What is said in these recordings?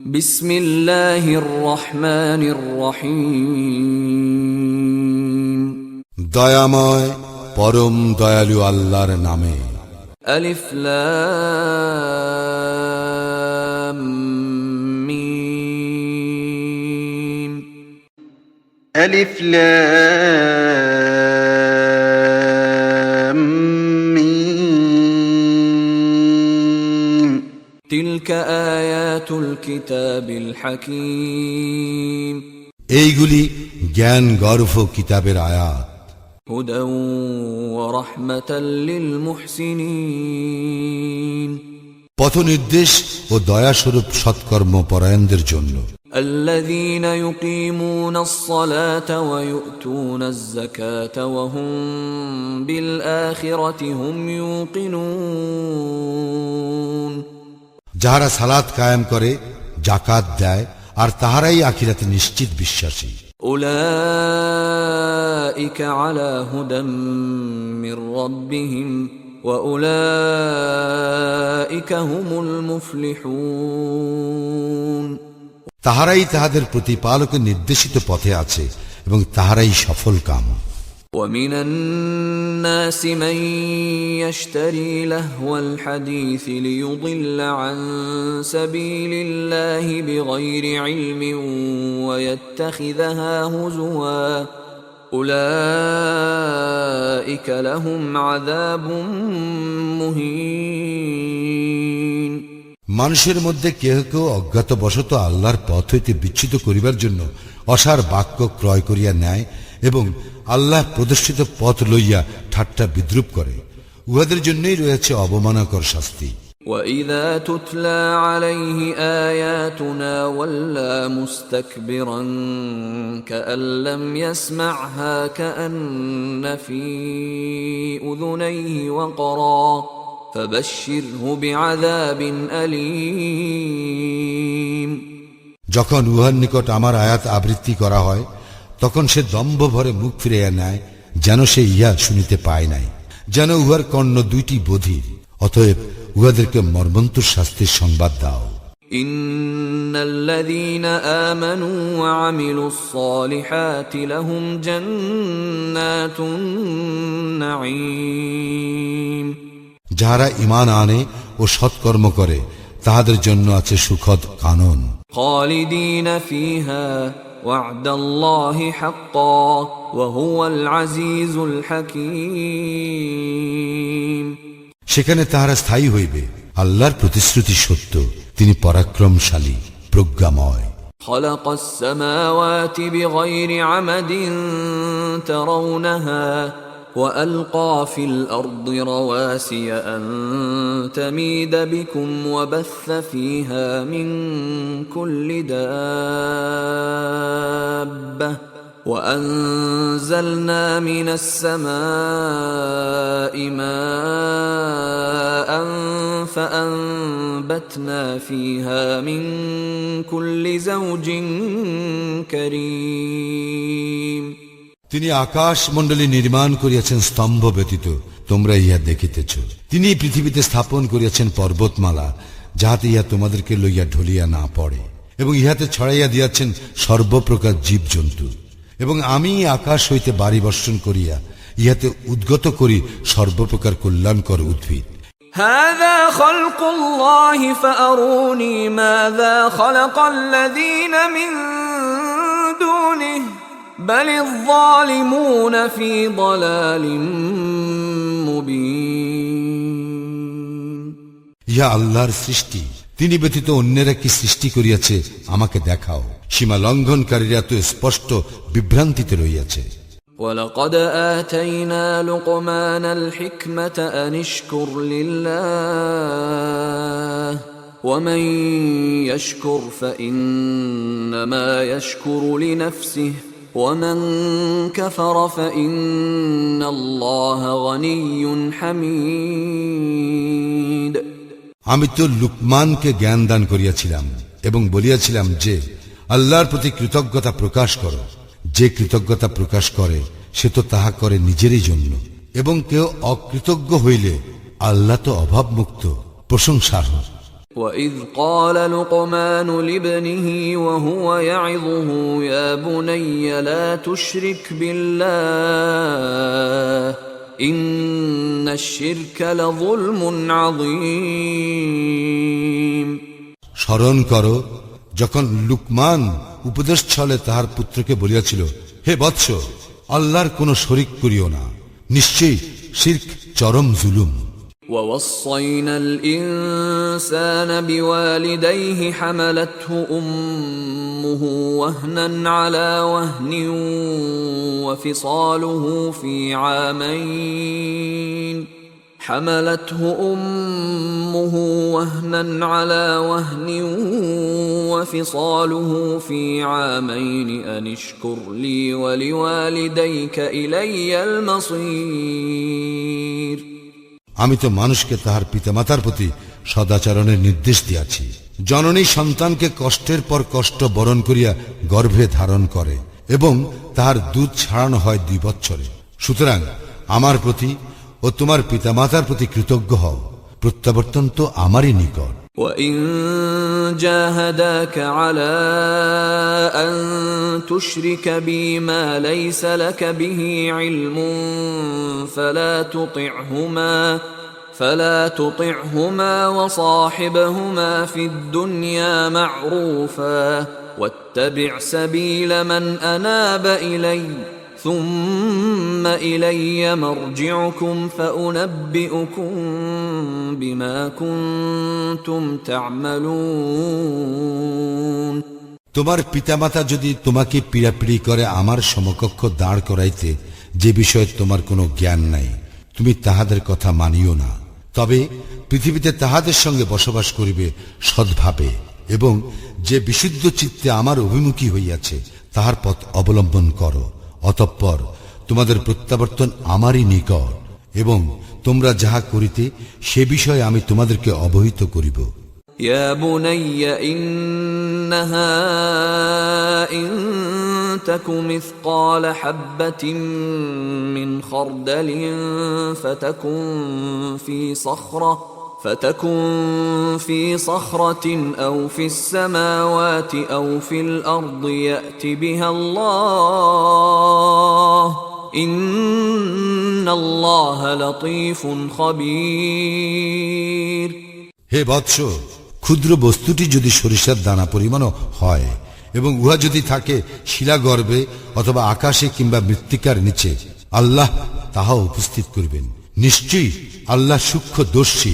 بسم الله الرحمن الرحيم দয়াময় পরম দয়ালু আল্লাহর নামে ألف لام ميم ألف لام تلك آيات الكتاب الحكيم এইগুলি জ্ঞান গর্ভ কিতাবের আয়াত هدى ورحمة للمحسنين পথ নির্দেশ ও দয়াস্বরূপ সৎকর্ম পরায়ণদের জন্য الذين يقيمون الصلاة ويؤتون الزكاة وهم بالآخرة هم يوقنون যাহারা সালাত কায়েম করে জাকাত দেয় আর তাহারাই আখিরাতে নিশ্চিত বিশ্বাসী أولئك على هدى من ربهم وأولئك هم المفلحون তাহারাই তাহাদের প্রতিপালকের নির্দেশিত পথে আছে এবং তাহারাই সফল কাম ومن الناس من يشتري لهو الحديث ليضل عن سبيل الله بغير علم ويتخذها هزوا اولئك لهم عذاب مهين মানুষের মধ্যে কেহ কেউ অজ্ঞাতবশত আল্লাহর পথ হইতে বিচ্ছিত করিবার জন্য অসার বাক্য ক্রয় করিয়া নেয় এবং আল্লাহ প্রদর্শিত পথ লইয়া ঠাট্টা বিদ্রুপ করে উহাদের জন্যই রয়েছে অবমানকর শাস্তি واذا تتلى عليه اياتنا ولى مستكبرا كان لم يسمعها كان في اذنيه وقرا فبشره بعذاب اليم যখন উহার নিকট আমার আয়াত আবৃত্তি করা হয় তখন সে দম্ভ ভরে মুখ ফিরাইয়া নেয় যেন সে ইহা শুনিতে পায় নাই যেন উহার কর্ণ দুইটি বধির অতএব উহাদেরকে মর্মন্তুর শাস্তির সংবাদ দাও ان الذين امنوا وعملوا الصالحات لهم جنات النعيم যাহারা ইমান আনে ও সৎকর্ম করে তাহাদের জন্য আছে সুখদ কানন خالدين فيها وعد الله حقا وهو العزيز الحكيم সেখানে তাহারা স্থায়ী হইবে আল্লাহর প্রতিশ্রুতি সত্য তিনি পরাক্রমশালী প্রজ্ঞাময় خلق السماوات بغير عمد ترونها وألقى في الأرض رواسي أن تميد بكم وبث فيها من كل دابة وأنزلنا من السماء ماء فأنبتنا فيها من كل زوج كريم তিনি আকাশ মণ্ডলী নির্মাণ করিয়াছেন স্তম্ভ ব্যতীত তোমরা ইহা দেখিতেছ তিনি পৃথিবীতে স্থাপন করিয়াছেন পর্বতমালা যাহাতে ইহা তোমাদেরকে লইয়া ঢলিয়া না পড়ে এবং ইহাতে ছড়াইয়া দিয়াছেন সর্বপ্রকার জীবজন্তু এবং আমি আকাশ হইতে বাড়ি বর্ষণ করিয়া ইহাতে উদ্গত করি সর্বপ্রকার কল্যাণকর উদ্ভিদ هذا خلق الله فأروني ماذا خلق الذين من دونه بل الظالمون في ضلال مبين ইহা আল্লাহর সৃষ্টি তিনি ব্যতীত অন্যেরা কি সৃষ্টি করিয়াছে আমাকে দেখাও সীমা লঙ্ঘনকারীরা তো স্পষ্ট বিভ্রান্তিতে রইয়াছে ولقد آتينا لقمان الحكمة أن اشكر لله ومن يشكر فإنما يشكر لنفسه ومن كفر فإن الله غني حميد আমি তো লুকমানকে জ্ঞান দান করিয়াছিলাম এবং বলিয়াছিলাম যে আল্লাহর প্রতি কৃতজ্ঞতা প্রকাশ করো যে কৃতজ্ঞতা প্রকাশ করে সে তো তাহা করে নিজেরই জন্য এবং কেউ অকৃতজ্ঞ হইলে আল্লাহ তো অভাবমুক্ত প্রশংসার وإذ قال لقمان لابنه وهو يعظه يا بني لا تشرك بالله إن الشرك لظلم عظيم স্মরণ করো যখন লুকমান উপদেশ ছলে তাহার পুত্রকে বলিয়াছিল হে বৎস আল্লাহর কোন শরিক করিও না নিশ্চয়ই শির্ক চরম জুলুম ووصينا الإنسان بوالديه حملته أمه وهنا على وهن وفصاله في عامين. حملته أمه وهنا على وهن وفصاله في عامين. أن اشكر لي ولوالديك إلي المصير. আমি তো মানুষকে তাহার পিতামাতার প্রতি সদাচরণের নির্দেশ দিয়াছি। জননী সন্তানকে কষ্টের পর কষ্ট বরণ করিয়া গর্ভে ধারণ করে এবং তাহার দুধ ছাড়ানো হয় দুই বৎসরে। সুতরাং আমার প্রতি ও তোমার পিতামাতার প্রতি কৃতজ্ঞ হও। প্রত্যাবর্তন তো আমারই নিকট। وإن جاهداك على أن تشرك بي ما ليس لك به علم فلا تطعهما فلا تطعهما وصاحبهما في الدنيا معروفا واتبع سبيل من أناب إليّ. ثم إلي مرجعكم فأنبئكم بما كنتم تعملون তোমার পিতামাতা যদি তোমাকে পীড়াপিড়ি করে আমার সমকক্ষ দাঁড় করাইতে যে বিষয়ে তোমার কোনো জ্ঞান নাই তুমি তাহাদের কথা মানিও না তবে পৃথিবীতে তাহাদের সঙ্গে বসবাস করিবে সদ্ভাবে এবং যে বিশুদ্ধ চিত্তে আমার অভিমুখী হইয়াছে তাহার পথ অবলম্বন করো অতঃপর তোমাদের প্রত্যাবর্তন আমারই নিকট এবং তোমরা যাহা করিতে সে বিষয়ে আমি তোমাদেরকে অবহিত করিব يا بني إنها إن تك مثقال حبة من خردل فتكن في صخرة فتكن في صخرة أو في السماوات أو في الأرض يأت بها الله إن الله لطيف خبير হে বৎস ক্ষুদ্র বস্তুটি যদি সরিষার দানা পরিমাণও হয় এবং উহা যদি থাকে শিলাগর্ভে অথবা আকাশে কিংবা মৃত্তিকার নিচে আল্লাহ তাহা উপস্থিত করবেন নিশ্চয়ই আল্লাহ সূক্ষ্ম দর্শী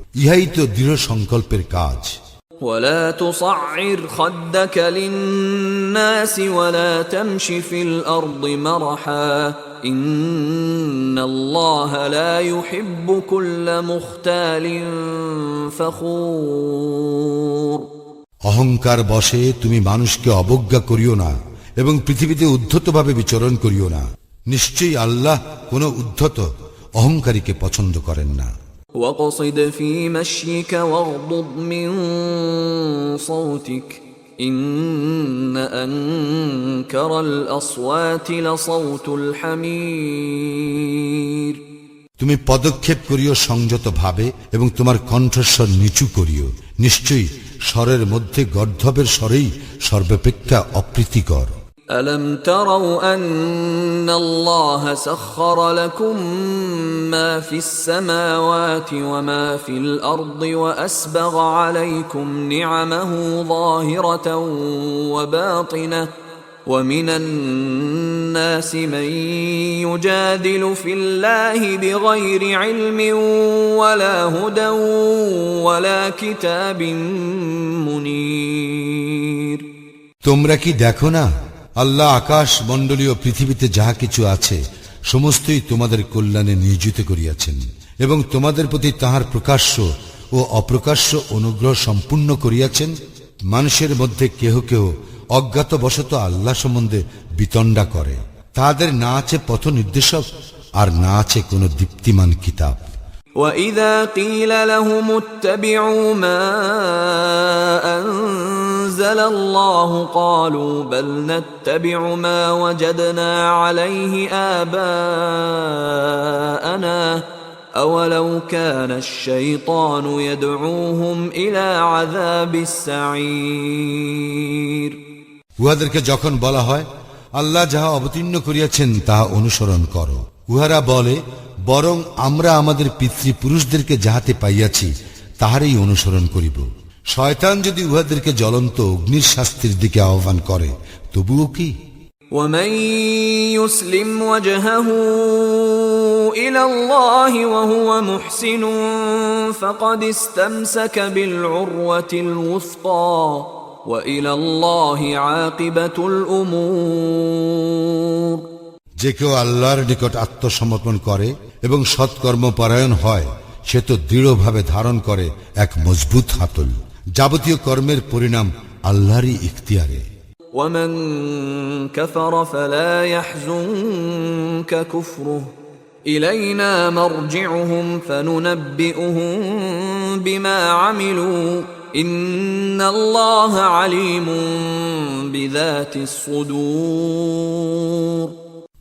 ইহাই তো দৃঢ় সংকল্পের কাজ ولا تصعر خدك للناس ولا تمش في الارض مرحا ان الله لا يحب كل مختال فخور অহংকার বশে তুমি মানুষকে অবজ্ঞা করিও না এবং পৃথিবীতে উদ্ধতভাবে বিচরণ করিও না নিশ্চয়ই আল্লাহ কোন উদ্ধত অহংকারীকে পছন্দ করেন না واقصد في مشيك واغضض من صوتك ان انكر الاصوات لصوت الحمير তুমি পদক্ষেপ করিও সংযত ভাবে এবং তোমার কণ্ঠস্বর নিচু করিও নিশ্চয়ই স্বরের মধ্যে গর্ধবের স্বরেই সর্বাপেক্ষা অপ্রীতিকর ألم تروا أن الله سخر لكم ما في السماوات وما في الأرض وأسبغ عليكم نعمه ظاهرة وباطنة ومن الناس من يجادل في الله بغير علم ولا هدى ولا كتاب منير تمرك আল্লাহ আকাশ মণ্ডলীয় পৃথিবীতে যাহা কিছু আছে সমস্তই তোমাদের কল্যাণে নিয়োজিত করিয়াছেন এবং তোমাদের প্রতি তাহার প্রকাশ্য ও ও অপ্রকাশ্য অনুগ্রহ সম্পূর্ণ করিয়াছেন মানুষের মধ্যে কেহ কেহ অজ্ঞাতবশত আল্লাহ সম্বন্ধে বিতণ্ডা করে তাদের না আছে পথ নির্দেশক আর না আছে কোনো দীপ্তিমান কিতাব وإذا قيل لهم اتبعوا ما أنزل الله قالوا بل نتبع ما وجدنا عليه آباءنا أولو كان الشيطان يدعوهم إلى عذاب السعير উহাদেরকে যখন বলা হয় আল্লাহ যাহা অবতীর্ণ করিয়াছেন তাহা অনুসরণ করো উহারা বলে বরং আমরা আমাদের পিতৃপুরুষদেরকে যাহাতে পাইয়াছি তাহারই অনুসরণ করিব শয়তান যদি উহাদেরকে জ্বলন্ত অগ্নির শাস্তির দিকে আহ্বান করে তবুও কি ومن يسلم وجهه الى الله وهو محسن فقد استمسك بالعروه الوثقى والى الله عاقبه الامور যে কেউ আল্লাহর নিকট আত্মসমর্পণ করে এবং সৎকর্ম পরায়ণ হয় সে তো দৃঢ়ভাবে ধারণ করে এক মজবুত হাতল যাবতীয় কর্মের পরিণাম আল্লাহরই ইখতিয়ারে ومن كفر فلا يحزنك كفره الينا مرجعهم فننبئهم بما عملوا ان الله عليم بذات الصدور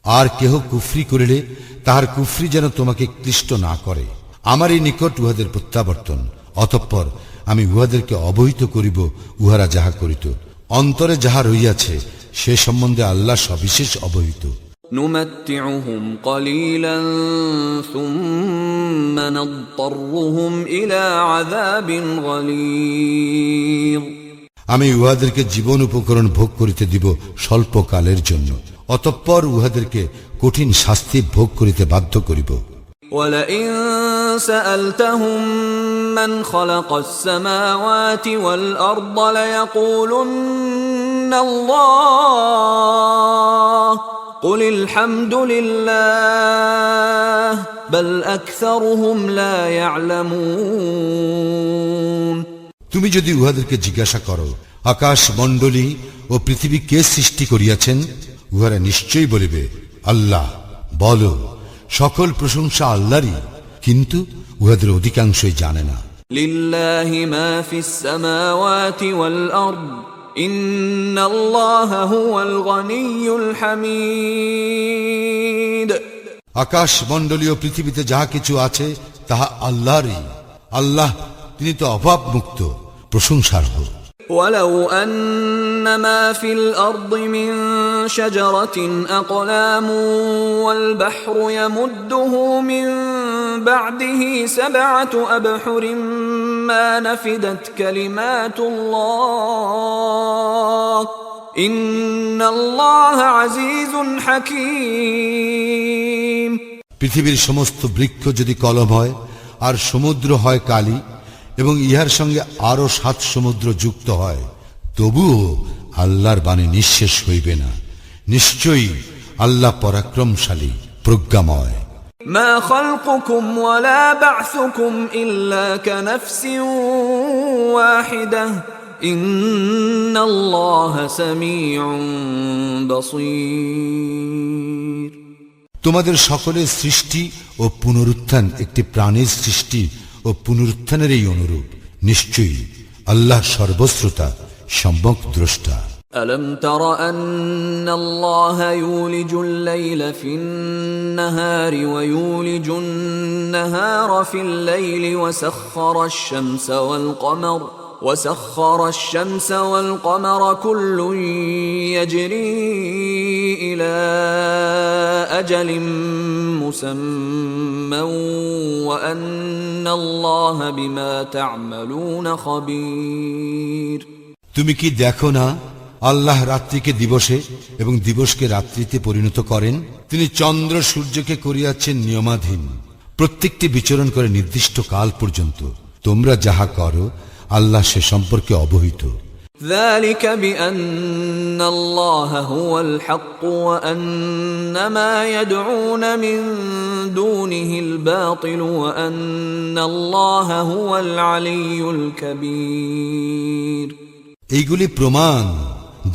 আর কেহ কুফরি করিলে তাহার কুফরি যেন তোমাকে ক্লিষ্ট না করে আমারই নিকট উহাদের প্রত্যাবর্তন অতঃপর আমি উহাদেরকে অবহিত করিব উহারা যাহা করিত অন্তরে যাহা রইয়াছে সে সম্বন্ধে আল্লাহ সবিশেষ অবহিত نمتعهم قليلا ثم نضطرهم الى عذاب غليظ আমি উহাদেরকে জীবন উপকরণ ভোগ করিতে দিব স্বল্পকালের জন্য অতঃপর উহাদেরকে কঠিন শাস্তি ভোগ করিতে বাধ্য করিব ولئن سالتهم من خلق السماوات والارض ليقولن الله قل الحمد لله بل اكثرهم لا يعلمون তুমি যদি উহাদেরকে জিজ্ঞাসা করো আকাশ মণ্ডলী ও পৃথিবী কে সৃষ্টি করিয়াছেন উহারা নিশ্চয়ই বলিবে আল্লাহ বলো সকল প্রশংসা আল্লাহরই কিন্তু উহাদের অধিকাংশই জানে না। লিল্লাহি মা ফিস সামাওয়াতি ওয়াল আরদ ইন্নাল্লাহা হুয়াল গনিয়্যুল আকাশ মণ্ডলীয় পৃথিবীতে যাহা কিছু আছে তাহা আল্লাহরই। আল্লাহ তিনি তো অভাবমুক্ত প্রশংসার হোক। ولو ان ما في الارض من شجره اقلام والبحر يمده من بعده سبعه ابحر ما نفدت كلمات الله ان الله عزيز حكيم পৃথিবীর সমস্ত বৃক্ষ যদি কলম হয় আর সমুদ্র হয় কালি এবং ইহার সঙ্গে আরো সাত সমুদ্র যুক্ত হয় তবুও আল্লাহর বাণী নিঃশেষ হইবে না নিশ্চয়ই আল্লাহ পরাক্রমশালী প্রজ্ঞাময় ما خلقكم ولا بعثكم الا كنفس واحده ان الله سميع بصير তোমাদের সকলের সৃষ্টি ও পুনরুত্থান একটি প্রাণীর সৃষ্টি ও পুনরুত্থানেরই অনুরূপ নিশ্চয়ই আল্লাহ সর্বশ্রোতা সম্যক দ্রষ্টা الم تر ان الله يولج الليل في النهار ويولج النهار في الليل وسخر الشمس والقمر وسخر الشمس والقمر كل يجري الى اجل مسمى وان তুমি কি দেখো না আল্লাহ রাত্রিকে দিবসে এবং দিবসকে রাত্রিতে পরিণত করেন? তিনি চন্দ্র সূর্যকে করিয়াছেন নিয়মাধীন। প্রত্যেকটি বিচরণ করে নির্দিষ্ট কাল পর্যন্ত। তোমরা যাহা করো, আল্লাহ সে সম্পর্কে অবহিত। ذلك بأن الله هو الحق وأن ما يدعون من دونه الباطل وأن الله هو العلي الكبير এইগুলি প্রমাণ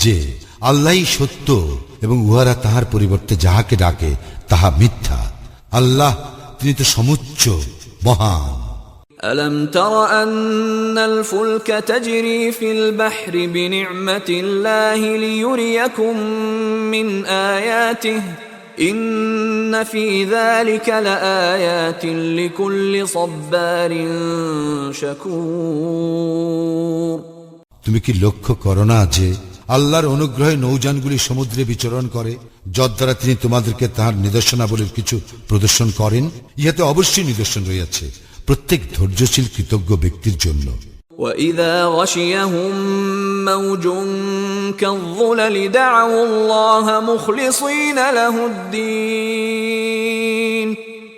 যে আল্লাহই সত্য এবং উহারা তাহার পরিবর্তে যাহাকে ডাকে তাহা মিথ্যা আল্লাহ তিনি তো সমুচ্চ মহান ألم تر أن الفلك تجري في البحر بنعمة الله ليريكم من آياته إن في ذلك لآيات لكل صبار شكور তুমি কি লক্ষ্য করো না যে আল্লাহর অনুগ্রহে নৌযানগুলি সমুদ্রে বিচরণ করে যদ্বারা তিনি তোমাদেরকে তাহার নিদর্শনাবলীর কিছু প্রদর্শন করেন ইহাতে অবশ্যই নিদর্শন রইয়াছে প্রত্যেক ধৈর্যশীল কৃতজ্ঞ ব্যক্তির জন্য وإذا غشيهم موج كالظلل دعوا الله مخلصين له الدين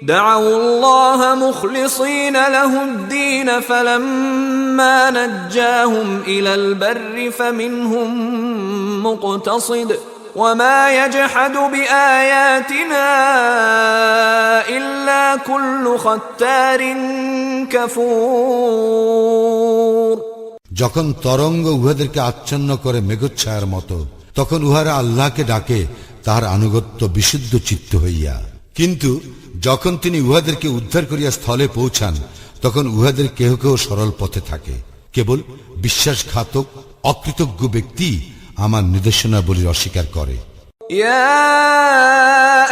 دعوا الله مخلصين له الدين فلما نجاهم إلى البر فمنهم مقتصد وما يجحد بآياتنا إلا كل ختار كفور যখন তরঙ্গ উহাদেরকে আচ্ছন্ন করে মেঘচ্ছায়ার মতো তখন উহারা আল্লাহকে ডাকে তাহার আনুগত্য বিশুদ্ধ চিত্ত হইয়া কিন্তু যখন তিনি উহাদেরকে উদ্ধার করিয়া স্থলে পৌঁছান তখন উহাদের কেহ কেহ সরল পথে থাকে কেবল বিশ্বাসঘাতক অকৃতজ্ঞ ব্যক্তি আমার নির্দেশনাবলীর অস্বীকার করে يا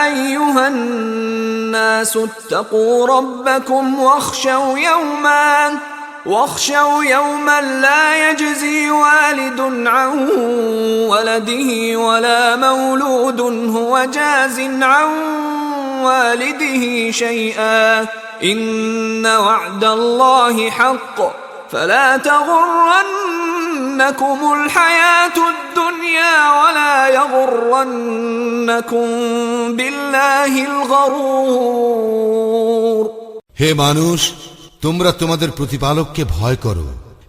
أيها الناس اتقوا ربكم واخشوا يوما واخشوا يوما لا يجزي والد عن ولده ولا مولود هو جاز عن والده شيئا إن وعد الله حق فلا تغرنكم الحياة الدنيا ولا يغرنكم بالله الغرور হে মানুষ তোমরা তোমাদের প্রতিপালককে ভয় করো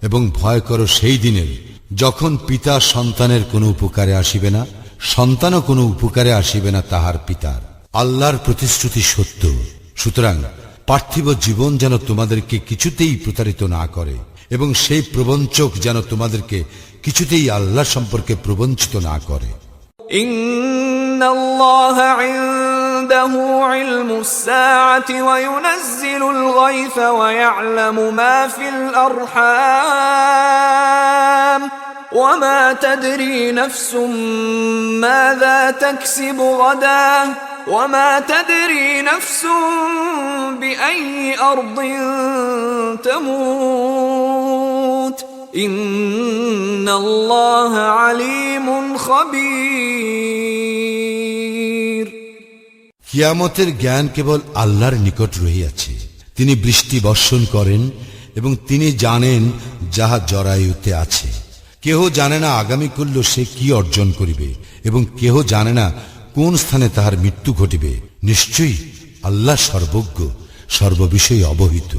এবং ভয় করো সেই দিনের যখন পিতা সন্তানের কোনো উপকারে আসিবে না সন্তানও কোনো উপকারে আসিবে না তাহার পিতার আল্লাহর প্রতিশ্রুতি সত্য সুতরাং পার্থিব জীবন যেন তোমাদেরকে কিছুতেই প্রতারিত না করে এবং সেই প্রবঞ্চক যেন তোমাদেরকে কিছুতেই আল্লাহ সম্পর্কে প্রবঞ্চিত না করে। إن الله عنده علم الساعة وينزل الغيث ويعلم ما في الأرحام وما تدري نفس ماذا تكسب غدا وما تدري نفس بأي أرض تموت إن الله عليم خبير কিয়ামতের জ্ঞান কেবল আল্লাহর নিকট রহিয়াছে তিনি বৃষ্টি বর্ষণ করেন এবং তিনি জানেন যাহা জরায়ুতে আছে কেহ জানে না আগামী করল সে কি অর্জন করিবে, এবং কেহ জানে না কোন স্থানে তাহার মৃত্যু ঘটিবে। নিশ্চয়ই আল্লাহ সর্বজ্ঞ, সর্ববিষয়ে অবহিত।